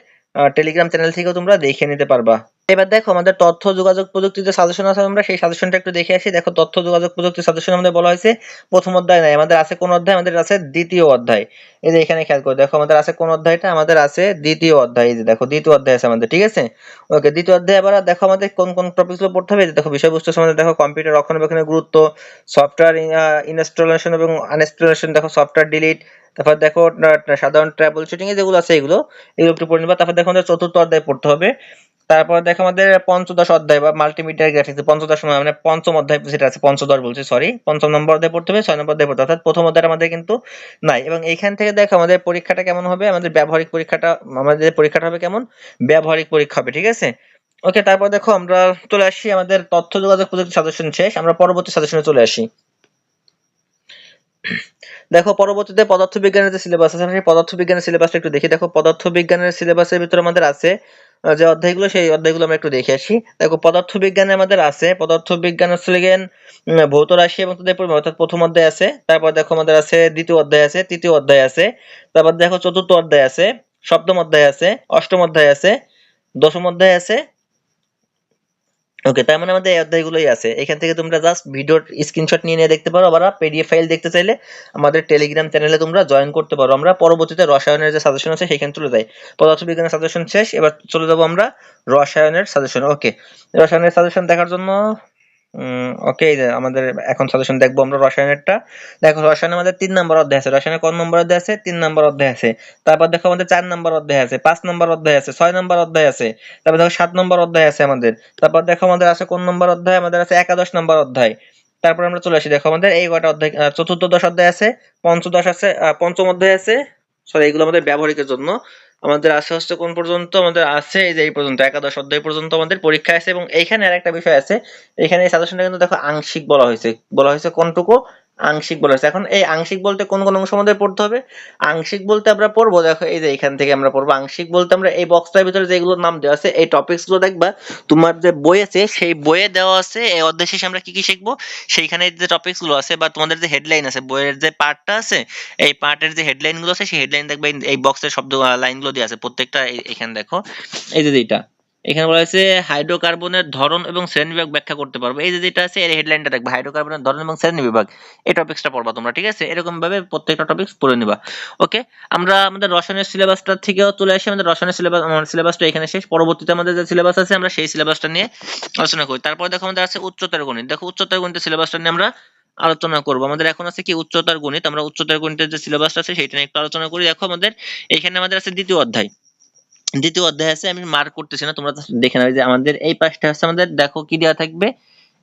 টেলিগ্রাম চ্যানেল থেকেও তোমরা দেখে নিতে পারবা। এবার দেখো আমাদের তথ্য যোগাযোগ প্রযুক্তির যে সাজেশন আছে, আমরা সেই সাজেশনটা একটু দেখে আসি। দেখো, তথ্য যোগাযোগ প্রযুক্তি সাজেশন আমাদের বলা হয়েছে প্রথম অধ্যায় নাই। আমাদের আছে কোন অধ্যায়? আমাদের আছে দ্বিতীয় অধ্যায়। এই যে এখানে খেয়াল করে, দেখো আমাদের আছে কোন অধ্যায়টা? আমাদের আছে দ্বিতীয় অধ্যায়। এই যে দেখো, দ্বিতীয় অধ্যায় আছে আমাদের, ঠিক আছে? ওকে দ্বিতীয় অধ্যায় আবার দেখো আমাদের কোন কোন টপিকগুলো পড়তে হবে? দেখো, বিষয়বস্তু সম্বন্ধে দেখো কম্পিউটার রক্ষণাবেক্ষণের গুরুত্ব সফটওয়্যার ইনস্টলেশন এবং আনইনস্টলেশন দেখো সফটওয়্যার ডিলিট তারপর দেখো সাধারণ ট্রাবল শুটিং যেগুলো আছে এগুলো এগুলো একটু পড়ে নিবা। তারপর দেখো আমাদের চতুর্থ অধ্যায় পড়তে হবে। তারপর দেখো আমাদের পঞ্চদশ অধ্যায় বা মাল্টিমিডিয়া গ্রাফিক্স পঞ্চদশ মানে পঞ্চম অধ্যায় যেটা আছে, পঞ্চদশ বলছি সরি পঞ্চম নম্বর অধ্যায় পড়তে হবে, ছয় নম্বর অধ্যায় পড়তে অর্থাৎ প্রথম অধ্যায় আমাদের কিন্তু নাই। এবং এইখান থেকে দেখো আমাদের পরীক্ষাটা কেমন হবে, আমাদের ব্যবহারিক পরীক্ষাটা, আমাদের পরীক্ষাটা হবে কেমন? ব্যবহারিক পরীক্ষা হবে, ঠিক আছে? ওকে তারপর দেখো আমরা চলে আসি, আমাদের তথ্য যোগাযোগ প্রযুক্তি সাজেশন শেষ, আমরা পরবর্তী সাজেশনে চলে আসি। দেখো পরবর্তীতে পদার্থবিজ্ঞানের যে সিলেবাস আছে আমরা সেই পদার্থবিজ্ঞানের সিলেবাসটা একটু দেখি। দেখো পদার্থবিজ্ঞানের সিলেবাসের ভিতরে আমাদের আছে যে অধ্যায়গুলো সেই অধ্যায়গুলো আমরা একটু দেখে আসি। দেখো পদার্থবিজ্ঞানে আমাদের আছে পদার্থবিজ্ঞান গিয়ে উম, ভৌত রাশি এবং তাদের পরিমাণ অর্থাৎ প্রথম অধ্যায় আছে তারপর দেখো আমাদের আছে দ্বিতীয় অধ্যায় আছে তৃতীয় অধ্যায় আছে তারপর দেখো চতুর্থ অধ্যায় আছে সপ্তম অধ্যায় আছে অষ্টম অধ্যায় আছে দশম অধ্যায় আছে ওকে তার মানে আমাদের এই অধ্যায়গুলোই আছে। এখান থেকে তোমরা জাস্ট ভিডিওর স্ক্রিনশট নিয়ে নিয়ে দেখতে পারো, আবার পিডিএফ ফাইল দেখতে চাইলে আমাদের টেলিগ্রাম চ্যানেলে তোমরা জয়েন করতে পারো। আমরা পরবর্তীতে রসায়নের যে সাজেশন আছে সেখানে চলে যাই। পদার্থবিজ্ঞানের সাজেশন শেষ, এবার চলে যাব আমরা রসায়নের সাজেশন ওকে রসায়নের সাজেশন দেখার জন্য ওকে আমাদের এখন সাজেশন দেখব আমরা রসায়নেরটা। দেখো রসায়নে আমাদের তিন নম্বর অধ্যায় আছে। রসায়নে কোন নম্বর অধ্যায় আছে? তিন নম্বর অধ্যায় আছে। তারপর দেখো, আমাদের চার নম্বর অধ্যায় আছে, পাঁচ নম্বর অধ্যায় আছে, ছয় নম্বর অধ্যায় আছে, তারপর দেখো, সাত নম্বর অধ্যায় আছে আমাদের। তারপর দেখো, আমাদের আছে কোন নম্বর অধ্যায়? আমাদের আছে একাদশ নম্বর অধ্যায়। তারপর আমরা চলে আসি। দেখো, আমাদের এই কয়টা অধ্যায় চতুর্থ দশ অধ্যায় আছে, পঞ্চদশ আছে পঞ্চম অধ্যায় আছে। সরি এগুলো আমাদের ব্যবহারিকের জন্য। আমাদের আছে হচ্ছে কোন পর্যন্ত? আমাদের আছে এই যে এই পর্যন্ত, একাদশ অধ্যায় পর্যন্ত আমাদের পরীক্ষা আছে এবং এইখানে আরেকটা বিষয় আছে। এখানে এই সাজেশনটা কিন্তু দেখো আংশিক বলা হয়েছে। বলা হয়েছে কোনটুকু? আংশিক বলা হয়েছে এখন এই আংশিক বলতে কোন কোন অংশ আমাদের পড়তে হবে? আংশিক বলতে আমরা পড়ব, দেখো এই যে এখান থেকে আমরা পড়ব। আংশিক বলতে আমরা এই বক্সটার ভিতরে যেগুলোর নাম দেওয়া আছে, এই টপিকসগুলো দেখবা, তোমার যে বই আছে, সেই বইয়ে দেওয়া আছে, এই অধ্যায় শেষে আমরা কি কি শিখব? সেইখানে যে টপিকসগুলো আছে বা তোমাদের যে হেডলাইন আছে, বইয়ের যে পার্টটা আছে, এই পার্টের যে হেডলাইনগুলো আছে, সেই হেডলাইন দেখবে এই- বক্সের শব্দ লাইনগুলো দেওয়া আছে। প্রত্যেকটা এখানে দেখো। এই যে যেটা এখানে বলা হয়েছে হাইড্রোকার্বনের ধরন এবং শ্রেণীবিভাগ ব্যাখ্যা করতে পারবে। এই যে যেটা আছে, এর হেডলাইনটা দেখবে, হাইড্রোকার্বনের ধরন এবং শ্রেণীবিভাগ এই টপিকসটা পড়বা তোমরা, ঠিক আছে? এরকম ভাবে প্রত্যেকটা টপিকস পড়ে নিবা। ওকে আমরা আমাদের রসায়নের সিলেবাসটা থেকেও চলে আসি। আমাদের রসায়নের সিলেবাস আমাদের সিলেবাসটা এখানে শেষ। পরবর্তীতে আমাদের যে সিলেবাস আছে, আমরা সেই সিলেবাসটা নিয়ে আলোচনা করি। তারপর দেখো আমাদের আছে উচ্চতর গণিত। দেখো উচ্চতর গণিতের সিলেবাসটা নিয়ে আমরা আলোচনা করব। আমাদের এখন আছে কি উচ্চতর গণিত? আমরা উচ্চতর গণিতের যে সিলেবাসটা আছে সেটা নিয়ে একটু আলোচনা করি। দেখো আমাদের, এখানে আমাদের আছে দ্বিতীয় অধ্যায়। দ্বিতীয় অধ্যায় আছে, আমি মার্ক করতেছি না, তোমরা দেখে নাও। যে আমাদের এই পাশটা হচ্ছে আমাদের, দেখো কি দেওয়া থাকবে?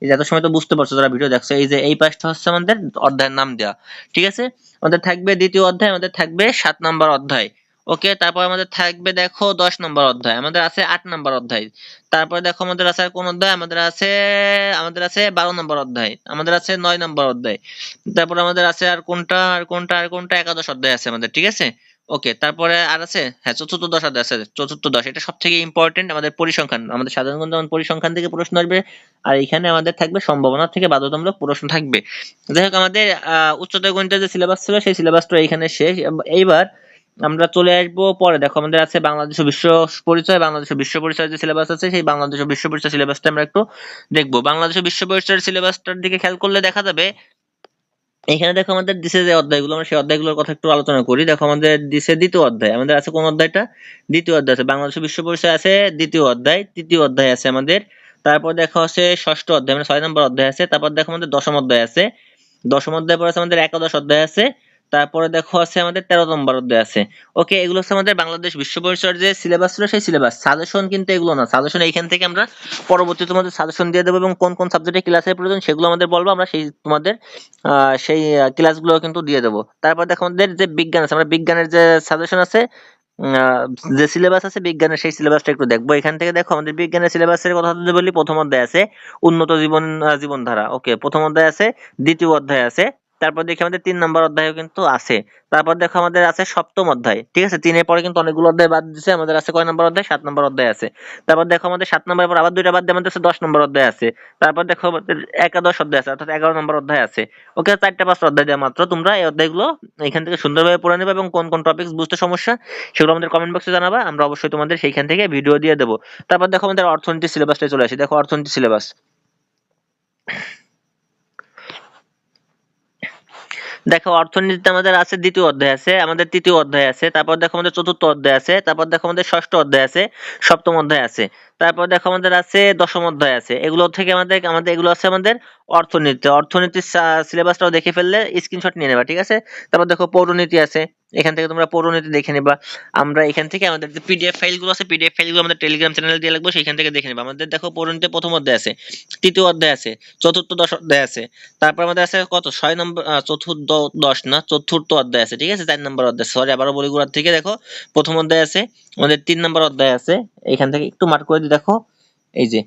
এত সময় তো বুঝতে পারছ, যারা ভিডিও দেখছ, এই যে এই পাশটা হচ্ছে আমাদের অধ্যায়ের নাম দেওয়া। ঠিক আছে? আমাদের থাকবে দ্বিতীয় অধ্যায়, আমাদের থাকবে সাত নম্বর অধ্যায়। ওকে, তারপর আমাদের থাকবে দেখো দশ নম্বর অধ্যায়। আমাদের আছে আট নম্বর অধ্যায়। তারপরে দেখো আমাদের আছে কোন অধ্যায়? আমাদের আছে আমাদের আছে বারো নম্বর অধ্যায়। আমাদের আছে নয় নম্বর অধ্যায়। তারপর আমাদের আছে আর কোনটা আর কোনটা আর কোনটা? একাদশ অধ্যায় আছে আমাদের, ঠিক আছে? ওকে, তারপরে আর আছে? হ্যাঁ চতুর্থ দশ আছে, চতুর্থ দশ। এটা সব থেকে ইম্পর্টেন্ট আমাদের পরিসংখ্যান। আমাদের সাধারণত যেমন পরিসংখ্যান থেকে প্রশ্ন আসবে, আর এখানে আমাদের থাকবে সম্ভাবনা থেকে বাধ্যতামূলক প্রশ্ন থাকবে। যাই হোক, আমাদের উচ্চতর গণিতের যে সিলেবাস ছিল, সেই সিলেবাসটা এখানে শেষ। এইবার আমরা চলে আসব পরে। দেখো, আমাদের আছে বাংলাদেশ বিশ্ব পরিচয়। বাংলাদেশ বিশ্ব পরিচয়ের যে সিলেবাস আছে, সেই বাংলাদেশ বিশ্ব পরিচয় সিলেবাসটা আমরা একটু দেখব। বাংলাদেশ বিশ্ব পরিচয়ের সিলেবাসটার দিকে খেয়াল করলে দেখা যাবে এখানে দেখো আমাদের দিছে যে অধ্যায়গুলো, আমরা সেই অধ্যায়গুলোর কথা একটু আলোচনা করি। দেখো আমাদের দিছে দ্বিতীয় অধ্যায়। আমাদের আছে কোন অধ্যায়টা? দ্বিতীয় অধ্যায় আছে। বাংলাদেশ বিশ্ব পরিচয় আছে, দ্বিতীয় অধ্যায়। তৃতীয় অধ্যায় আছে আমাদের। তারপর দেখো আছে ষষ্ঠ অধ্যায় মানে ছয় নম্বর অধ্যায় আছে। তারপর দেখো আমাদের দশম অধ্যায় আছে। দশম অধ্যায় পর আছে আমাদের একাদশ অধ্যায় আছে। তারপরে দেখো আছে আমাদের তেরো নম্বর অধ্যায় আছে। ওকে এগুলো হচ্ছে আমাদের বাংলাদেশ বিশ্ব পরিচয়ের যে সিলেবাস ছিল সেই সিলেবাস সাজেশন কিন্তু এগুলো না। সাজেশন এইখান থেকে আমরা পরবর্তী তোমাদের সাজেশন দিয়ে দেবো এবং কোন কোন সাবজেক্টে ক্লাসের প্রয়োজন সেগুলো আমাদের বলব। আমরা সেই তোমাদের সেই ক্লাসগুলো কিন্তু দিয়ে দেবো। তারপর দেখো আমাদের যে বিজ্ঞান আছে, আমরা বিজ্ঞানের যে সাজেশন আছে যে সিলেবাস আছে বিজ্ঞানের সেই সিলেবাসটা একটু দেখব। এখান থেকে দেখো আমাদের বিজ্ঞানের সিলেবাসের কথা যদি বলি, প্রথম অধ্যায় আছে উন্নত জীবন জীবনধারা। ওকে প্রথম অধ্যায় আছে, দ্বিতীয় অধ্যায় আছে। তারপর দেখি আমাদের তিন নম্বর অধ্যায়ও কিন্তু আছে। তারপর দেখো আমাদের আছে সপ্তম অধ্যায়, ঠিক আছে? তিনের পরে কিন্তু অনেকগুলো অধ্যায় বাদ দিছে, আমাদের আছে কয় নম্বর অধ্যায়? সাত নম্বর অধ্যায় আছে। তারপর দেখো আমাদের সাত নম্বরের পর আবার দুইটা বাদ দিয়ে আমাদের দশ নম্বর অধ্যায় আছে। তারপর দেখো আমাদের একাদশ অধ্যায় আছে, অর্থাৎ এগারো নম্বর অধ্যায় আছে। ওকে, চারটা পাঁচটা অধ্যায় দেওয়া মাত্র। তোমরা এই অধ্যায়গুলো এখান থেকে সুন্দরভাবে পড়ে নেবে এবং কোন কোন টপিকস বুঝতে সমস্যা, সেগুলো আমাদের কমেন্ট বক্সে জানাবা, আমরা অবশ্যই তোমাদের সেইখান থেকে ভিডিও দিয়ে দেবো। তারপর দেখো আমাদের অর্থনীতি সিলেবাসটা চলে আসি। দেখো অর্থনীতি সিলেবাস দেখো, অর্থনীতিতে আমাদের আছে দ্বিতীয় অধ্যায় আছে, আমাদের তৃতীয় অধ্যায় আছে, তারপর দেখো আমাদের চতুর্থ অধ্যায় আছে, তারপর দেখো আমাদের ষষ্ঠ অধ্যায় আছে, সপ্তম অধ্যায় আছে, তারপর দেখো আমাদের আছে দশম অধ্যায় আছে। এগুলো থেকে আমাদের আমাদের, এগুলো আছে আমাদের অর্থনীতি অর্থনীতির সিলেবাসটাও দেখে ফেললে স্ক্রিনশট নিয়ে নেবা, ঠিক আছে? তারপর দেখো পৌরনীতি আছে। এখান থেকে তোমরা পৌরনীতি দেখে নেবা। আমরা এখান থেকে আমাদের যে পিডিএফ ফাইলগুলো আছে পিডিএফ ফাইলগুলো আমাদের টেলিগ্রাম চ্যানেলে দিয়ে লাগবে সেখান থেকে দেখে নেবা। আমাদের দেখো পৌরনীতি প্রথম অধ্যায় আছে, তৃতীয় অধ্যায় আছে, চতুর্থ দশ অধ্যায় আছে, তারপর আমাদের আছে কত? ছয় নম্বর চতুর্থ দশ না, চতুর্থ অধ্যায় আছে, ঠিক আছে? চার নম্বর অধ্যায় সরি আবারও বলি গোড়ার থেকে, দেখো, প্রথম অধ্যায় আছে, আমাদের তিন নম্বর অধ্যায় আছে, এখান থেকে একটু মার্ক করে দিই, দেখো, এই যে,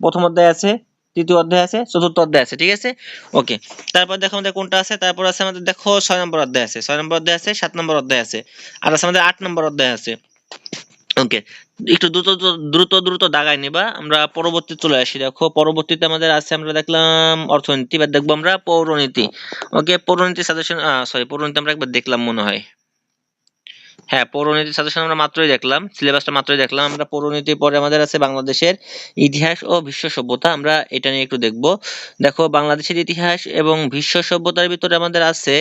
প্রথম অধ্যায় আছে তৃতীয় অধ্যায় আছে, চতুর্থ অধ্যায় আছে, ঠিক আছে? ওকে তারপর দেখো আমাদের কোনটা আছে? তারপর আছে আমাদের দেখো ছয় নম্বর অধ্যায় আছে। ছয় নম্বর অধ্যায় আছে, সাত নম্বর অধ্যায় আছে, আর আছে আমাদের আট নম্বর অধ্যায় আছে। ওকে একটু দ্রুত, দ্রুত- দ্রুত দাগায় নিবা। আমরা পরবর্তী চলে আসি। দেখো, পরবর্তীতে আমাদের আছে, আমরা দেখলাম অর্থনীতি, এবার দেখব আমরা পৌরনীতি। ওকে পৌরনীতি সাজেশন সরি পৌরনীতি আমরা একবার দেখলাম মনে হয়। হ্যাঁ পৌরনীতি সাজেশন আমরা মাত্রই দেখলাম সিলেবাসটা মাত্রই দেখলাম। আমরা পৌরনীতির পরে আমাদের আছে বাংলাদেশের ইতিহাস ও বিশ্ব সভ্যতা। আমরা এটা নিয়ে একটু দেখব। দেখো, বাংলাদেশের ইতিহাস এবং বিশ্ব সভ্যতার ভিতরে আমাদের আছে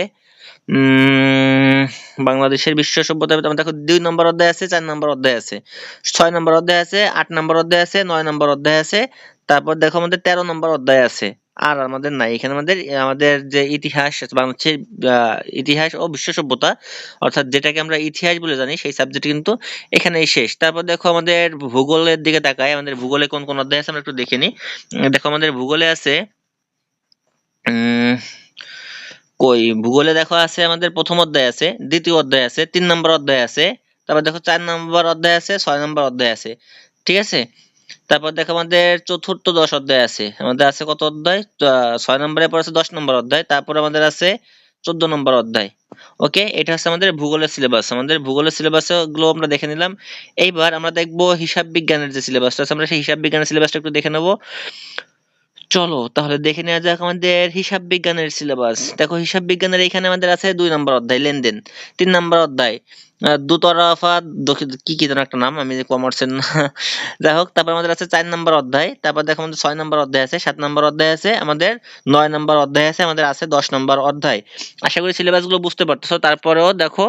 বাংলাদেশের বিশ্ব সভ্যতার ভিতরে, দেখো, দুই নম্বর অধ্যায় আছে, চার নম্বর অধ্যায় আছে, ছয় নম্বর অধ্যায় আছে, আট নম্বর অধ্যায় আছে, নয় নম্বর অধ্যায় আছে, তারপর দেখো আমাদের তেরো নম্বর অধ্যায় আছে। আর আমাদের নাই। এখানে আমাদের আমাদের যে ইতিহাস বাংলাদেশের ইতিহাস ও বিশ্ব সভ্যতা, অর্থাৎ যেটাকে আমরা ইতিহাস বলে জানি, সেই সাবজেক্ট কিন্তু এখানেই শেষ। তারপর দেখো আমাদের ভূগোলের দিকে তাকাই। আমাদের ভূগোলে কোন কোন অধ্যায় আছে আমরা একটু দেখে দেখো আমাদের ভূগোলে আছে, উম, কই? ভূগোলে দেখো আছে আমাদের প্রথম অধ্যায় আছে, দ্বিতীয় অধ্যায় আছে, তিন নম্বর অধ্যায় আছে, তারপর দেখো চার নম্বর অধ্যায় আছে, ছয় নম্বর অধ্যায় আছে। ঠিক আছে? তারপর দেখো আমাদের চতুর্থ দশ অধ্যায় আছে। আমাদের আছে কত অধ্যায়? ছয় নম্বরের পর আছে দশ নম্বর অধ্যায়, তারপর আমাদের আছে চোদ্দ নম্বর অধ্যায়। ওকে? এটা হচ্ছে আমাদের ভূগোলের সিলেবাস আমাদের ভূগোলের সিলেবাসগুলো আমরা দেখে নিলাম। এইবার আমরা দেখব হিসাব বিজ্ঞানের যে সিলেবাসটা আছে, আমরা সেই হিসাব বিজ্ঞানের সিলেবাসটা একটু দেখে নেব। চলো, তাহলে দেখে নেওয়া যাক আমাদের হিসাব বিজ্ঞানের সিলেবাস দেখো হিসাব বিজ্ঞানের এখানে আমাদের আছে দুই নম্বর অধ্যায়, লেনদেন। তিন নম্বর অধ্যায়। দুতরফা কি কি যেন একটা নাম, আমি কমার্সের না যাই হোক, তারপর আমাদের আছে চার নম্বর অধ্যায়। তারপর দেখো আমাদের ছয় নম্বর অধ্যায় আছে, সাত নম্বর অধ্যায় আছে, আমাদের নয় নম্বর অধ্যায় আছে, আমাদের আছে দশ নম্বর অধ্যায়। আশা করি সিলেবাসগুলো বুঝতে পারতেছো। তারপরেও দেখো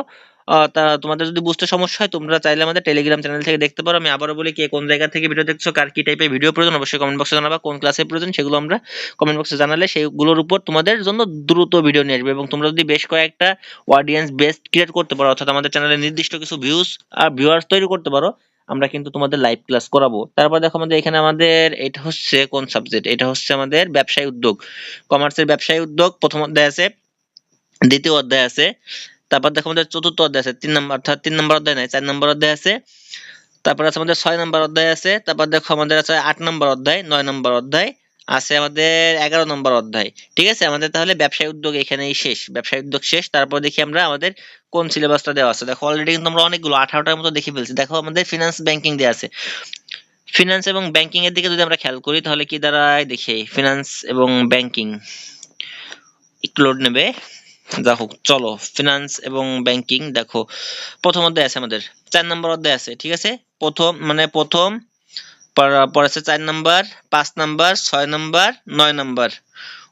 তা তোমাদের যদি বুঝতে সমস্যা হয়, তোমরা চাইলে আমাদের টেলিগ্রাম চ্যানেল থেকে দেখতে পারো। আমি আবারও বলি কে কোন জায়গা থেকে ভিডিও দেখছ, কার কি টাইপের ভিডিও প্রয়োজন, অবশ্যই কমেন্ট বক্সে জানাবা, কোন ক্লাসের প্রয়োজন, সেগুলো আমরা কমেন্ট বক্সে জানালে সেইগুলোর উপর তোমাদের জন্য দ্রুত ভিডিও নিয়ে আসবে। এবং তোমরা যদি বেশ কয়েকটা অডিয়েন্স বেস্ট ক্রিয়েট করতে পারো, অর্থাৎ আমাদের চ্যানেলে নির্দিষ্ট কিছু ভিউজ আর ভিউয়ার্স তৈরি করতে পারো, আমরা কিন্তু তোমাদের লাইভ ক্লাস করাবো। তারপর দেখো আমাদের এখানে আমাদের, এটা হচ্ছে কোন সাবজেক্ট এটা হচ্ছে আমাদের ব্যবসায়ী উদ্যোগ। কমার্সের ব্যবসায়ী উদ্যোগ, প্রথম অধ্যায় আছে, দ্বিতীয় অধ্যায় আছে। তারপর দেখো আমাদের চতুর্থ অধ্যায় আছে, তিন নম্বর, অর্থাৎ তিন নম্বর অধ্যায় নাই, চার নম্বর অধ্যায় আছে। তারপর আছে আমাদের ছয় নম্বর অধ্যায় আছে, তারপর দেখো আমাদের আছে আট নম্বর অধ্যায়, নয় নম্বর অধ্যায়, আছে আমাদের এগারো নম্বর অধ্যায়, ঠিক আছে? আমাদের তাহলে ব্যবসায় উদ্যোগ এখানেই শেষ, ব্যবসায় উদ্যোগ শেষ, তারপর দেখি আমরা আমাদের কোন সিলেবাসটা দেওয়া আছে। দেখো অলরেডি কিন্তু আমরা অনেকগুলো, আঠারোটার মতো দেখে ফেলছি। দেখো আমাদের ফিনান্স ব্যাংকিং দেওয়া আছে। ফিনান্স এবং ব্যাংকিং এর দিকে যদি আমরা খেয়াল করি, তাহলে কি দাঁড়ায়? দেখি ফিনান্স এবং ব্যাংকিং একটু লোড নেবে। হোক, চলো ফিনান্স এবং ব্যাংকিং দেখো, প্রথম অধ্যায় আছে আমাদের। চার নম্বর অধ্যায় আছে, ঠিক আছে? প্রথম মানে প্রথম, পর- পর আছে চার নাম্বার, পাঁচ নাম্বার, ছয় নাম্বার, নয় নাম্বার।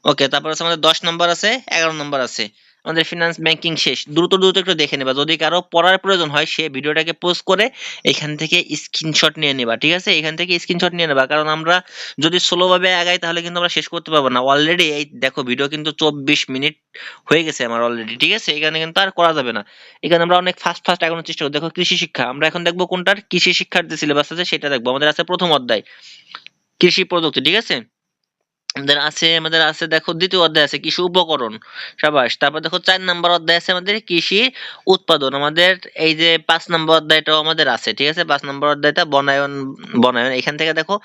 ওকে তারপর আছে আমাদের দশ নাম্বার আছে, এগারো নাম্বার আছে। আমাদের ফিনান্স ব্যাংকিং শেষ। দ্রুত দ্রুত একটু দেখে নেবা। যদি কারও পড়ার প্রয়োজন হয়, সে ভিডিওটাকে পোস্ট করে এখান থেকে স্ক্রিনশট নিয়ে নেবা, ঠিক আছে? এখান থেকে স্ক্রিনশট নিয়ে নেবা। কারণ আমরা যদি স্লো ভাবে আগাই, তাহলে কিন্তু আমরা শেষ করতে পারব না। অলরেডি এই দেখো ভিডিও কিন্তু চব্বিশ মিনিট হয়ে গেছে আমার অলরেডি ঠিক আছে? এখানে কিন্তু আর করা যাবে না। এখানে আমরা অনেক ফাস্ট ফাস্ট এগোনোর চেষ্টা করি দেখো, কৃষি শিক্ষা। আমরা এখন দেখব কোনটার কৃষি শিক্ষার যে সিলেবাস আছে, সেটা দেখব। আমাদের আছে প্রথম অধ্যায়। কৃষি প্রযুক্তি, ঠিক আছে? আমাদের আছে আমাদের আছে, দেখো দ্বিতীয় অধ্যায় আছে, কৃষি উপকরণ, সাবাস। তারপর দেখো চার নম্বর অধ্যায় আছে আমাদের কৃষি উৎপাদন। আমাদের এই যে পাঁচ নম্বর অধ্যায়টাও আমাদের আছে, ঠিক আছে? পাঁচ নম্বর অধ্যায়টা বনায়ন বনায়ন। এখান থেকে দেখো,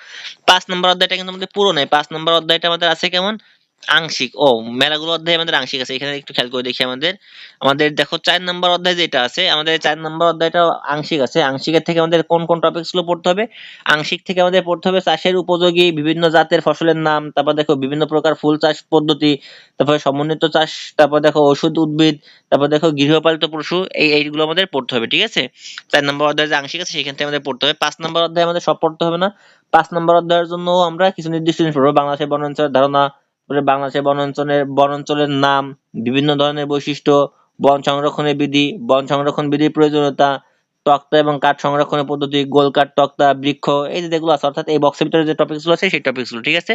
পাঁচ নম্বর অধ্যায়টা কিন্তু আমাদের পুরো নেই। পাঁচ নম্বর অধ্যায়টা আমাদের আছে কেমন? আংশিক। ও মেলাগুলো অধ্যায় আমাদের আংশিক আছে, এখানে একটু খেয়াল করে দেখি আমাদের। আমাদের দেখো চার নম্বর অধ্যায় যেটা আছে, আমাদের চার নম্বর অধ্যায়টা আংশিক আছে। আংশিকের থেকে আমাদের কোন কোন টপিকসগুলো পড়তে হবে? আংশিক থেকে আমাদের পড়তে হবে চাষের উপযোগী বিভিন্ন জাতের ফসলের নাম, তারপর দেখো বিভিন্ন প্রকার ফুল চাষ পদ্ধতি, তারপরে সমন্বিত চাষ, তারপর দেখো ওষুধ উদ্ভিদ, তারপর দেখো গৃহপালিত পশু, এই এইগুলো আমাদের পড়তে হবে, ঠিক আছে? চার নম্বর অধ্যায় যে আংশিক আছে, সেখান থেকে আমাদের পড়তে হবে। পাঁচ নম্বর অধ্যায় আমাদের সব পড়তে হবে না। পাঁচ নম্বর অধ্যায়ের জন্য আমরা কিছু নির্দিষ্ট জিনিস পড়ব, বাংলাদেশের বনাঞ্চলের ধারণা বাংলাদেশের বনাঞ্চলের বনাঞ্চলের নাম, বিভিন্ন ধরনের বৈশিষ্ট্য, বন সংরক্ষণের বিধি, বন সংরক্ষণ বিধির প্রয়োজনীয়তা, তক্তা এবং কাঠ সংরক্ষণের পদ্ধতি গোল কাঠ তক্তা, বৃক্ষ, এই যে যেগুলো আছে, অর্থাৎ এই বক্সের ভিতরে যে টপিকসগুলো আছে, সেই টপিকসগুলো, ঠিক আছে?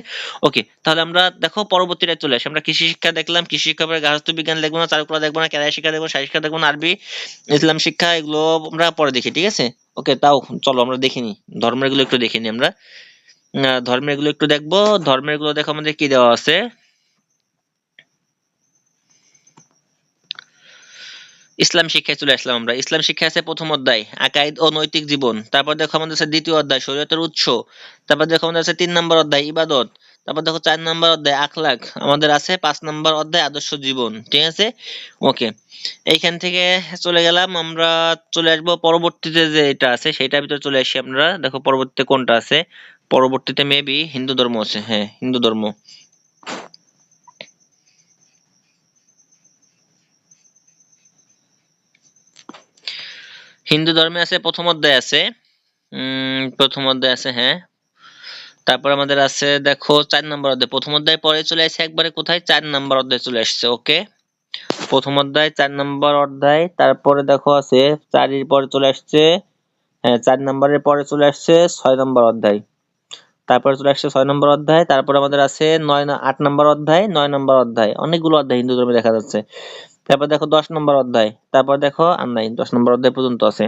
ওকে তাহলে আমরা দেখো পরবর্তীটা চলে আসি। আমরা কৃষি শিক্ষা দেখলাম, কৃষি শিক্ষা পরে গার্হস্থ্য বিজ্ঞান দেখব না, চারুকলা দেখব না ক্যারিয়ার শিক্ষা দেখব শারীরিক শিক্ষা দেখব না, আরবি, ইসলাম শিক্ষা, এগুলো আমরা পরে দেখি, ঠিক আছে? ওকে তাও চলো আমরা দেখিনি ধর্মেরগুলো একটু দেখে নিই আমরা। ধর্মেরগুলো একটু দেখব। ধর্মেরগুলো দেখো আমাদের কি দেওয়া আছে? ইসলাম শিক্ষায় চলে আসলাম আমরা। ইসলাম শিক্ষা আছে প্রথম অধ্যায়, আকাইদ ও নৈতিক জীবন। তারপর দেখো আমাদের আছে দ্বিতীয় অধ্যায়, শরীয়তের উৎস। তারপর দেখো আমাদের আছে তিন নম্বর অধ্যায়, ইবাদত। তারপর দেখো চার নম্বর অধ্যায় আখলাক আমাদের আছে পাঁচ নম্বর অধ্যায়, আদর্শ জীবন। ঠিক আছে? ওকে। এইখান থেকে চলে গেলাম আমরা, চলে আসব পরবর্তীতে যে এটা আছে সেটার ভিতরে চলে আসি আমরা। দেখো পরবর্তীতে কোনটা আছে? পরবর্তীতে মেবি হিন্দু ধর্ম আছে হ্যাঁ হিন্দু ধর্ম। হিন্দু ধর্মে আছে, প্রথম অধ্যায় আছে। প্রথম অধ্যায় আছে হ্যাঁ। তারপর আমাদের আছে, দেখো, চার নম্বর অধ্যায়। প্রথম অধ্যায় পরে চলে আসছে একবারে কোথায়? চার নম্বর অধ্যায় চলে আসছে ওকে প্রথম অধ্যায়, চার নম্বর অধ্যায়, তারপরে দেখো আছে, চারির পরে চলে আসছে হ্যাঁ চার নম্বরের পরে চলে আসছে, ছয় নম্বর অধ্যায়। তারপরে চলে আসছে ছয় নম্বর অধ্যায়, তারপর আমাদের আছে নয় আট নম্বর অধ্যায়, নয় নম্বর অধ্যায়। অনেকগুলো অধ্যায় হিন্দু ধর্মে দেখা যাচ্ছে। তারপর দেখো দশ নম্বর অধ্যায়, তারপর দেখো আর নাই, দশ নম্বর অধ্যায় পর্যন্ত আছে।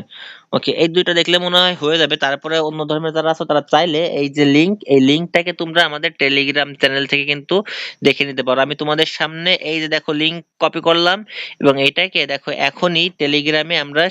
ওকে এই দুইটা দেখলে মনে হয় হয়ে যাবে। তারপরে অন্য ধর্মের যারা আছে, তারা চাইলে এই যে লিঙ্ক এই লিংকটাকে তোমরা আমাদের টেলিগ্রাম চ্যানেল থেকে কিন্তু দেখে নিতে পারো। আমি তোমাদের সামনে এই যে দেখো লিংক কপি করলাম এবং এটাকে দেখো এখনই টেলিগ্রামে আমরা